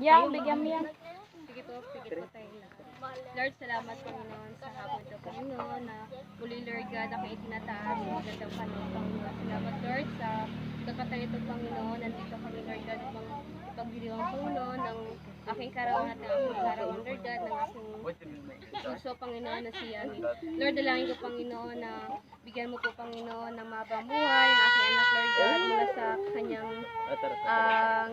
Yang, bigyan mo yan. Sige po, sige po tayo. Lord, salamat Panginoon sa hapon ito, Panginoon, na muli, Lord God, ako itinataas sa magandang panahon, Panginoon. Salamat, Lord, sa kakatayo ito, Panginoon. Nandito kami, Lord God, upang ipagbigay ang Panginoon ng aking karawan at ng aking karawan, Lord God, ng aking puso, Panginoon, na si Ami. Lord, dalangin ko, Panginoon, na bigyan mo po, Panginoon, ng mabang buhay, ang aking anak, Lord God, mula sa kanyang ah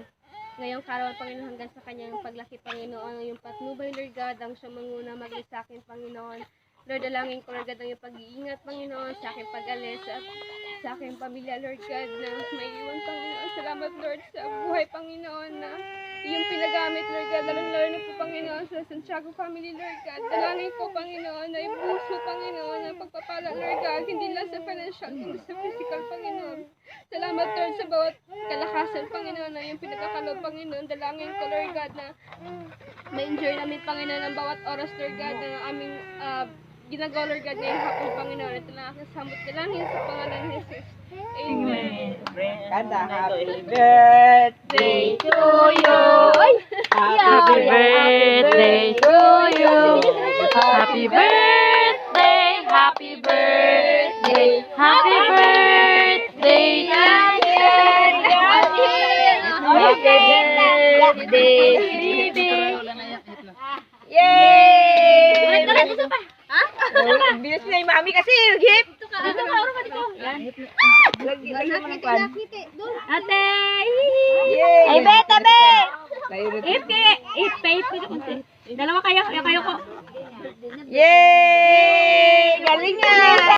ngayong karawan, Panginoon, hanggang sa kanyang paglaki, Panginoon, yung patnubay, Lord God, ang siya manguna maging sa akin, Panginoon. Lord, dalangin ko, Lord God, ang iyong pag-iingat, Panginoon, sa aking pag-alis, at sa aking pamilya, Lord God, na may iwan, Panginoon. Salamat, Lord, sa buhay, Panginoon, na iyong pinagamit, Lord God, lalong-lalo na po, Panginoon, sa Santiago family, Lord God. Dalangin ko, Panginoon, na yung puso, Panginoon, na pagpapala, Lord God, hindi lang sa financial, kundi sa physical, Panginoon. Salamat, Lord, sa bawat kalakasan, Panginoon, na yung pinagkakalob, Panginoon. Dalangin ko, Lord God, na ma-enjoy namin, Panginoon, ang bawat oras, Lord God, na aming ah, ginagawa, Lord God, ngayong hapon, Panginoon. Ito na aking samot dalangin sa pangalan ni Jesus. Amen. Kanta, happy birthday to you. Happy birthday to you. Happy birthday, happy birthday, happy birthday to you. Happy birthday, baby. Yay! Bilis na yung mami kasi, Lagi, lagi mo ng kwan. Ate! Ay, beta, be! Layo na- Ipe, ipe, ipe. Dalawa kayo, kayo ko. Yay!